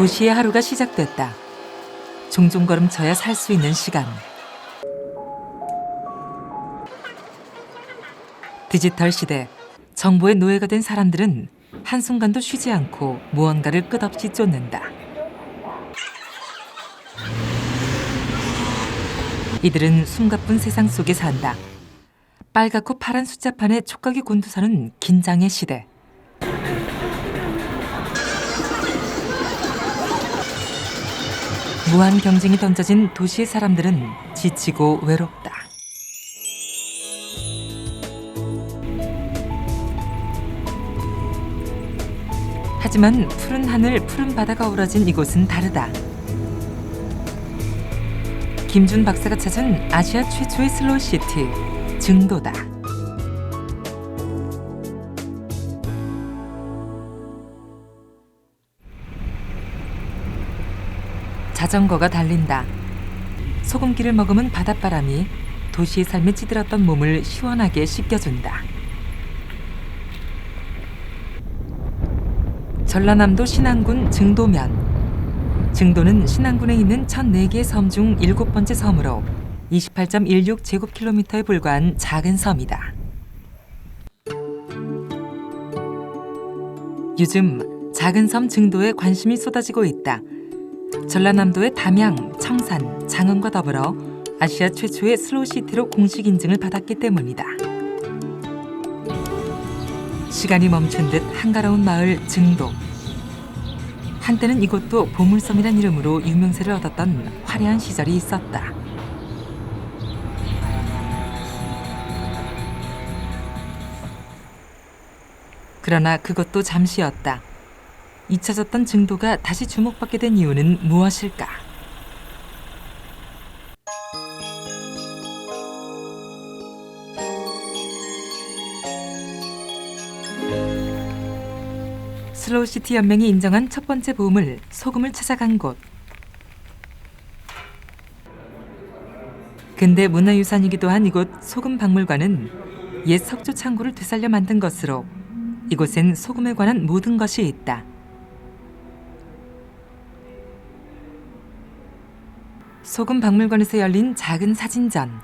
도시의 하루가 시작됐다. 종종 걸음쳐야 살 수 있는 시간. 디지털 시대, 정보의 노예가 된 사람들은 한순간도 쉬지 않고 무언가를 끝없이 쫓는다. 이들은 숨가쁜 세상 속에 산다. 빨갛고 파란 숫자판의 촉각이 곤두서는 긴장의 시대. 무한 경쟁이 던져진 도시의 사람들은 지치고 외롭다. 하지만 푸른 하늘, 푸른 바다가 우러진 이곳은 다르다. 김준 박사가 찾은 아시아 최초의 슬로우 시티, 증도다. 자전거가 달린다. 소금기를 머금은 바닷바람이 도시의 삶에 찌들었던 몸을 시원하게 씻겨준다. 전라남도 신안군 증도면. 증도는 신안군에 있는 1004개의 섬중 일곱 번째 섬으로 28.16제곱킬로미터에 불과한 작은 섬이다. 요즘 작은 섬 증도에 관심이 쏟아지고 있다. 전라남도의 담양, 청산, 장흥과 더불어 아시아 최초의 슬로우시티로 공식 인증을 받았기 때문이다. 시간이 멈춘 듯 한가로운 마을 증도. 한때는 이곳도 보물섬이란 이름으로 유명세를 얻었던 화려한 시절이 있었다. 그러나 그것도 잠시였다. 잊혀졌던 증도가 다시 주목받게 된 이유는 무엇일까? 슬로우시티 연맹이 인정한 첫 번째 보물 소금을 찾아간 곳. 근대 문화유산이기도 한 이곳 소금 박물관은 옛 석조 창고를 되살려 만든 것으로 이곳엔 소금에 관한 모든 것이 있다. 소금 박물관에서 열린 작은 사진전.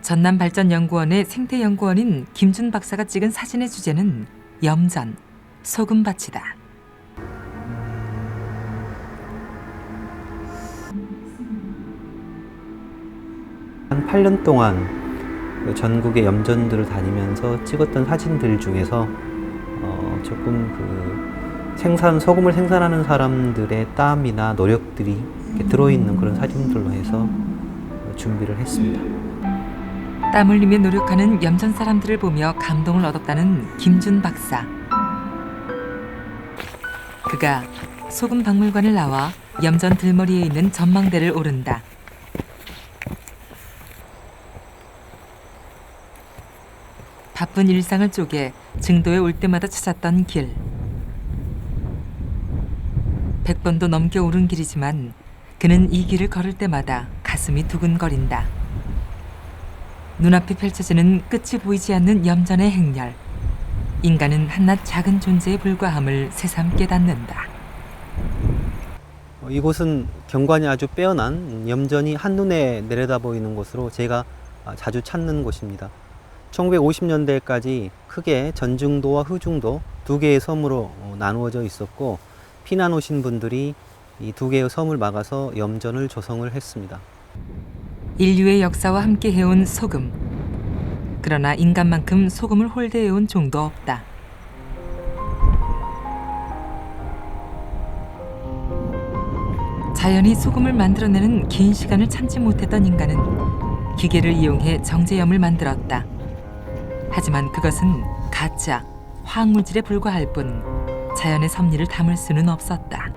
전남발전연구원의 생태연구원인 김준 박사가 찍은 사진의 주제는 염전, 소금밭이다. 한 8년 동안 그 전국의 염전들을 다니면서 찍었던 사진들 중에서 어, 조금 그 생산 소금을 생산하는 사람들의 땀이나 노력들이 들어있는 그런 사진들로 해서 준비를 했습니다. 땀 흘리며 노력하는 염전 사람들을 보며 감동을 얻었다는 김준 박사. 그가 소금 박물관을 나와 염전 들머리에 있는 전망대를 오른다. 바쁜 일상을 쪼개 증도에 올 때마다 찾았던 길. 백 번도 넘게 오른 길이지만 그는 이 길을 걸을 때마다 가슴이 두근거린다. 눈앞에 펼쳐지는 끝이 보이지 않는 염전의 행렬. 인간은 한낱 작은 존재에 불과함을 새삼 깨닫는다. 어, 이곳은 경관이 아주 빼어난 염전이 한눈에 내려다 보이는 곳으로 제가 아, 자주 찾는 곳입니다. 1950년대까지 크게 전중도와 후중도 두 개의 섬으로 어, 나누어져 있었고 피난 오신 분들이 이 두 개의 섬을 막아서 염전을 조성을 했습니다. 인류의 역사와 함께 해온 소금. 그러나 인간만큼 소금을 홀대해온 종도 없다. 자연이 소금을 만들어내는 긴 시간을 참지 못했던 인간은 기계를 이용해 정제염을 만들었다. 하지만 그것은 가짜, 화학물질에 불과할 뿐 자연의 섭리를 담을 수는 없었다.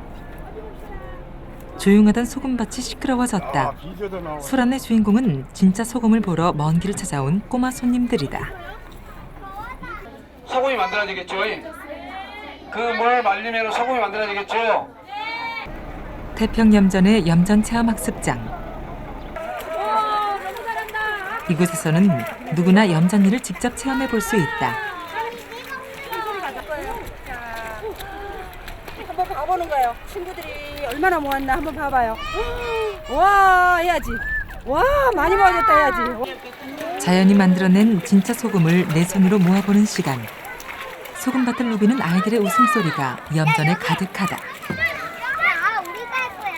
조용하던 소금밭이 시끄러워졌다. 소란의 주인공은 진짜 소금을 보러 먼 길을 찾아온 꼬마 손님들이다. 소금이 만들어지겠죠. 그 물 말리면 소금이 만들어지겠죠. 태평염전의 염전 체험 학습장. 이곳에서는 누구나 염전 일을 직접 체험해 볼 수 있다. 한번 거예요. 친구들이 얼마나 모았나 한번 봐봐요. 와 해야지. 와 많이 모아졌다 해야지. 자연이 만들어낸 진짜 소금을 내 손으로 모아보는 시간. 소금밭을 누비는 아이들의 웃음소리가 염전에 가득하다. 아, 우리가 할 거야.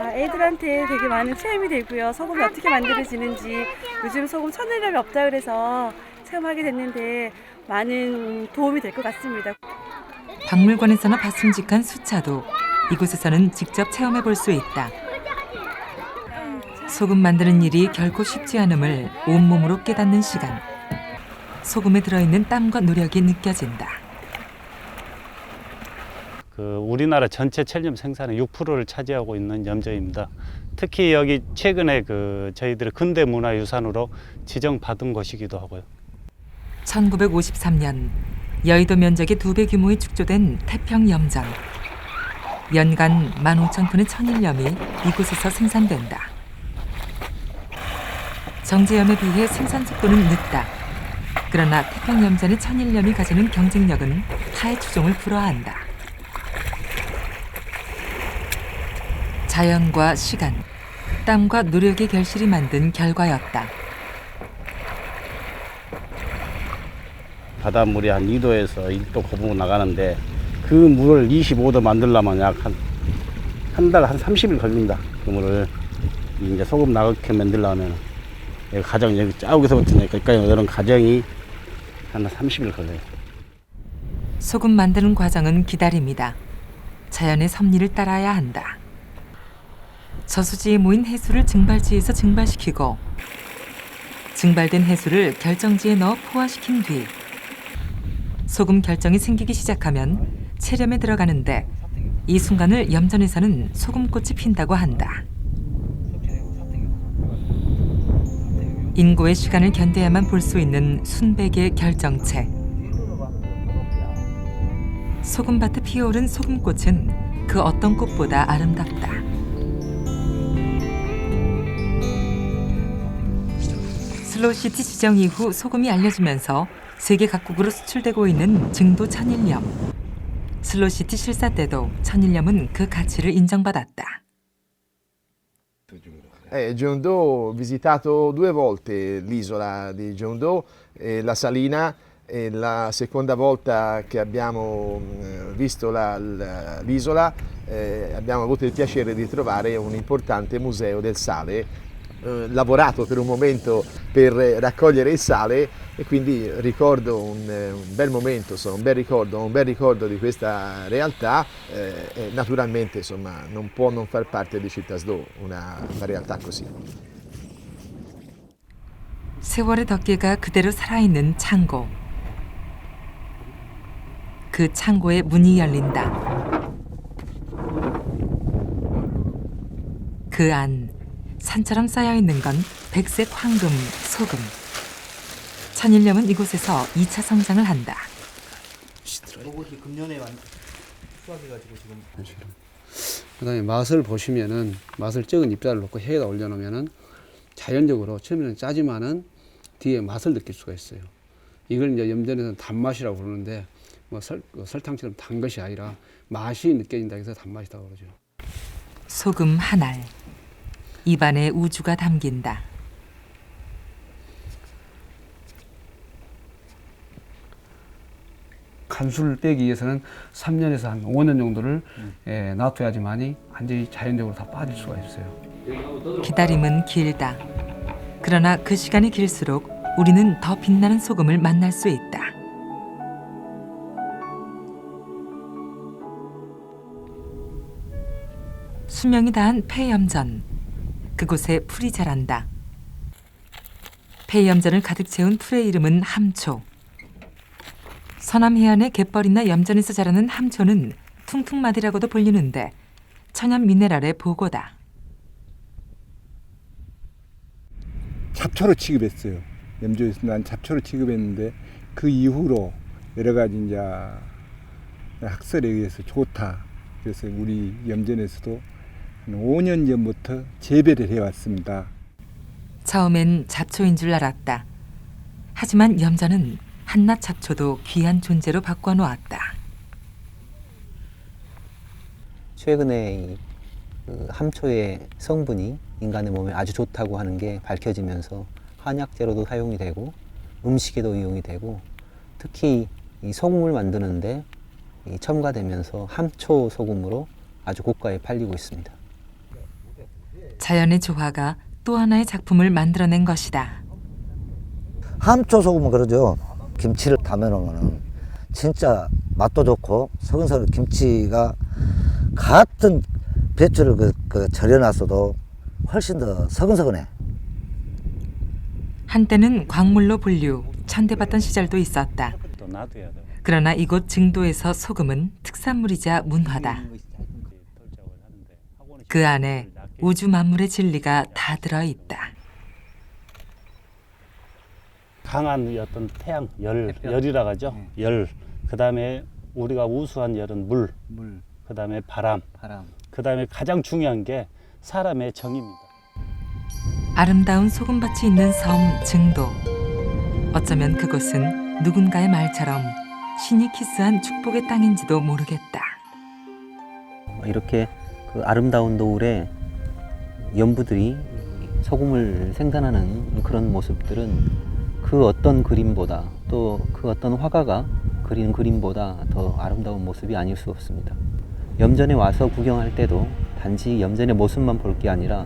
아, 애들한테 되게 많은 체험이 되고요. 소금이 어떻게 만들어지는지 요즘 소금 천일염이 없다 그래서 체험하게 됐는데 많은 도움이 될 것 같습니다. 박물관에서나 봤음직한 수차도 이곳에서는 직접 체험해 볼 수 있다. 소금 만드는 일이 결코 쉽지 않음을 온몸으로 깨닫는 시간. 소금에 들어있는 땀과 노력이 느껴진다. 그 우리나라 전체 첼륨 생산의 6%를 차지하고 있는 염저입니다. 특히 여기 최근에 그 저희들의 근대 문화유산으로 지정받은 곳이기도 하고요. 1953년 여의도 면적의 두 배 규모의 축조된 태평 염전. 연간 15,000톤의 천일염이 이곳에서 생산된다. 정제염에 비해 생산 속도는 늦다. 그러나 태평 염전의 천일염이 가지는 경쟁력은 타의 추종을 불허한다. 자연과 시간, 땀과 노력의 결실이 만든 결과였다. 바닷물이 한 2도에서 1도 거북 나가는데 그 물을 25도 만들려면 약 한 한달한 30일 걸린다. 그 물을 이제 소금 나게 만들려면 가정 여기 저기서부터 여기까지 이런 가정이 한 30일 걸려요. 소금 만드는 과정은 기다림이다. 자연의 섭리를 따라야 한다. 저수지에 모인 해수를 증발지에서 증발시키고 증발된 해수를 결정지에 넣어 포화시킨 뒤 소금 결정이 생기기 시작하면 체렴에 들어가는데 이 순간을 염전에서는 소금꽃이 핀다고 한다. 인고의 시간을 견뎌야만 볼 수 있는 순백의 결정체. 소금밭에 피어오른 소금꽃은 그 어떤 꽃보다 아름답다. 슬로시티 지정 이후 소금이 알려지면서 세계 각국으로 수출되고 있는 증도 천일염. 슬로시티 실사 때도 천일염은 그 가치를 인정받았다. Eh, John ho visitato due volte l'isola di John Doe, eh, la Salina e la seconda volta che abbiamo mm, visto la- la- l'isola eh, abbiamo avuto il piacere di trovare un importante museo del sale, eh, lavorato per un momento per eh, raccogliere il sale e quindi ricordo un, eh, un bel momento, insomma, un bel ricordo, un bel ricordo di questa realtà eh, e naturalmente insomma, non può non far parte di Città Sdo una, una realtà così. 세월의 덮개가 그대로 살아있는 창고. 그 창고의 문이 열린다. 그 안 산처럼 쌓여 있는 건 백색 황금, 소금. 천일염은 이곳에서 2차 성장을 한다. 이것이 금년에 완 수확해가지고 지금 그다음에 맛을 보시면은 맛을 적은 입자를 놓고 해에다 올려놓으면은 자연적으로 처음에는 짜지만은 뒤에 맛을 느낄 수가 있어요. 이걸 이제 염전에서는 단맛이라고 부르는데 뭐 설, 그 설탕처럼 단 것이 아니라 맛이 느껴진다 해서 단맛이라고 그러죠. 소금 한 알. 입안에 우주가 담긴다. 간수를 떼기 위해서는 3년에서 한 5년 정도를 예, 놔둬야지만이 완전히 자연적으로 다 빠질 수가 있어요. 기다림은 길다. 그러나 그 시간이 길수록 우리는 더 빛나는 소금을 만날 수 있다. 수명이 다한 폐염전. 그곳에 풀이 자란다. 폐염전을 가득 채운 풀의 이름은 함초. 서남 해안의 갯벌이나 염전에서 자라는 함초는 퉁퉁마디라고도 불리는데 천연 미네랄의 보고다. 잡초로 취급했어요. 염조에서 난 잡초로 취급했는데 그 이후로 여러 가지 이제 학설에 의해서 좋다. 그래서 우리 염전에서도 한 5년 전부터 재배를 해왔습니다. 처음엔 잡초인 줄 알았다. 하지만 염전은 한낱 잡초도 귀한 존재로 바꿔놓았다. 최근에 이, 그 함초의 성분이 인간의 몸에 아주 좋다고 하는 게 밝혀지면서 한약재로도 사용이 되고 음식에도 이용이 되고 특히 이 소금을 만드는데 이 첨가되면서 함초 소금으로 아주 고가에 팔리고 있습니다. 자연의 조화가 또 하나의 작품을 만들어낸 것이다. 함초 소금은 그러죠. 김치를 담아놓으면 진짜 맛도 좋고 서근서근 김치가 같은 배추를 그, 그 절여놨어도 훨씬 더 서근서근해. 한때는 광물로 분류, 천대받던 시절도 있었다. 또 놔둬야 돼. 그러나 이곳 증도에서 소금은 특산물이자 문화다. 그 안에 우주 만물의 진리가 다 들어있다. 강한 어떤 태양 열 열이라 하죠. 열. 그다음에 우리가 우수한 열은 물. 물, 그다음에 바람. 바람. 그다음에 가장 중요한 게 사람의 정입니다. 아름다운 소금밭이 있는 섬 증도. 어쩌면 그곳은 누군가의 말처럼 신이 키스한 축복의 땅인지도 모르겠다. 이렇게 그 아름다운 노을에 연부들이 소금을 생산하는 그런 모습들은 그 어떤 그림보다 또 그 어떤 화가가 그린 그림보다 더 아름다운 모습이 아닐 수 없습니다. 염전에 와서 구경할 때도 단지 염전의 모습만 볼 게 아니라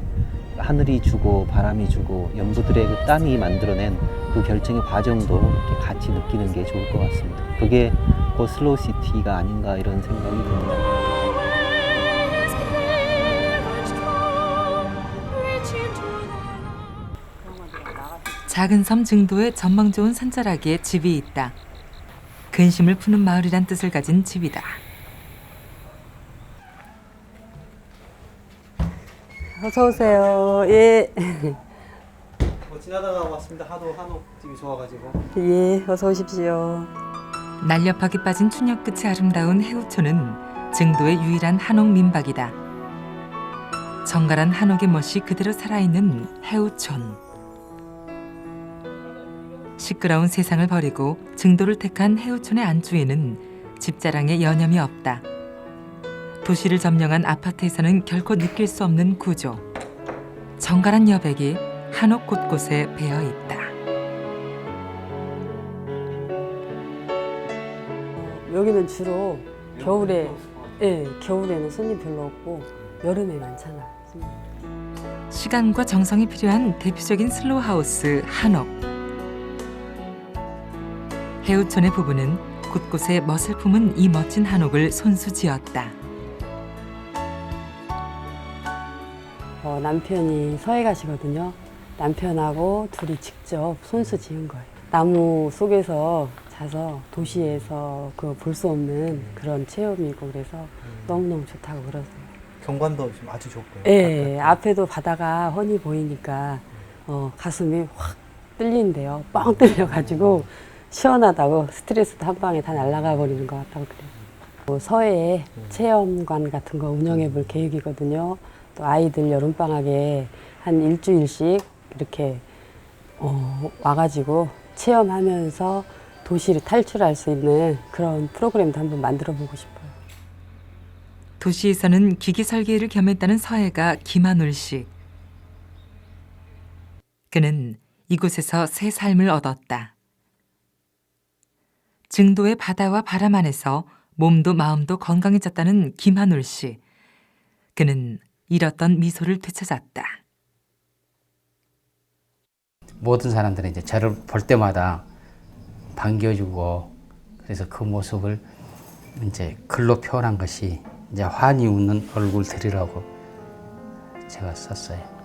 하늘이 주고 바람이 주고 연부들의 그 땀이 만들어낸 그 결정의 과정도 같이 느끼는 게 좋을 것 같습니다. 그게 곧 슬로우 시티가 아닌가 이런 생각이 듭니다. 작은 섬 증도에 전망 좋은 산자락에 집이 있다. 근심을 푸는 마을이란 뜻을 가진 집이다. 어서 오세요. 예. 뭐 지나다가 왔습니다. 하도 한옥 집이 좋아가지고. 예, 어서 오십시오. 날렵하게 빠진 춘역 끝이 아름다운 해우초는 증도의 유일한 한옥 민박이다. 정갈한 한옥의 멋이 그대로 살아있는 해우촌. 시끄러운 세상을 버리고 증도를 택한 해우촌의 안주에는 집자랑에 여념이 없다. 도시를 점령한 아파트에서는 결코 느낄 수 없는 구조. 정갈한 여백이 한옥 곳곳에 배어 있다. 여기는 주로 겨울에, 예, 겨울에는 손님 별로 없고 여름에 많잖아. 손님. 시간과 정성이 필요한 대표적인 슬로우 하우스 한옥. 해우촌의 부부는 곳곳에 멋을 품은 이 멋진 한옥을 손수 지었다. 어, 남편이 서해 가시거든요. 남편하고 둘이 직접 손수 지은 거예요. 나무 속에서 자서 도시에서 그 볼 수 없는 그런 체험이고 그래서 너무너무 좋다고 그러세요. 경관도 좀 아주 좋고요. 예, 앞에도 바다가 훤히 보이니까 어, 가슴이 확 뚫린대요. 뻥 뚫려가지고 시원하다고 스트레스도 한 방에 다 날아가 버리는 것 같다고 그래요. 뭐 서해에 체험관 같은 거 운영해 볼 계획이거든요. 또 아이들 여름방학에 한 일주일씩 이렇게 어, 와가지고 체험하면서 도시를 탈출할 수 있는 그런 프로그램도 한번 만들어 보고 싶어요. 도시에서는 기계 설계를 겸했다는 서해가 김한울 씨. 그는 이곳에서 새 삶을 얻었다. 증도의 바다와 바람 안에서 몸도 마음도 건강해졌다는 김한울 씨. 그는 잃었던 미소를 되찾았다. 모든 사람들은 이제 저를 볼 때마다 반겨주고 그래서 그 모습을 이제 글로 표현한 것이 이제 환히 웃는 얼굴들이라고 제가 썼어요.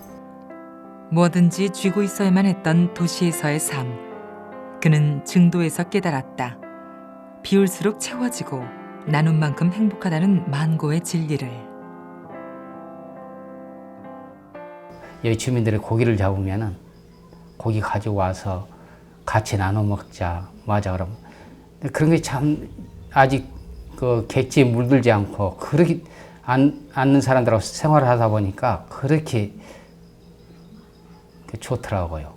뭐든지 쥐고 있어야만 했던 도시에서의 삶. 그는 증도에서 깨달았다. 비울수록 채워지고 나눈 만큼 행복하다는 만고의 진리를. 여기 주민들이 고기를 잡으면은 고기 가지고 와서 같이 나눠 먹자, 맞아 그러면 그런 게 참 아직 그 객지에 물들지 않고 그렇게 안, 않는 사람들하고 생활을 하다 보니까 그렇게 좋더라고요.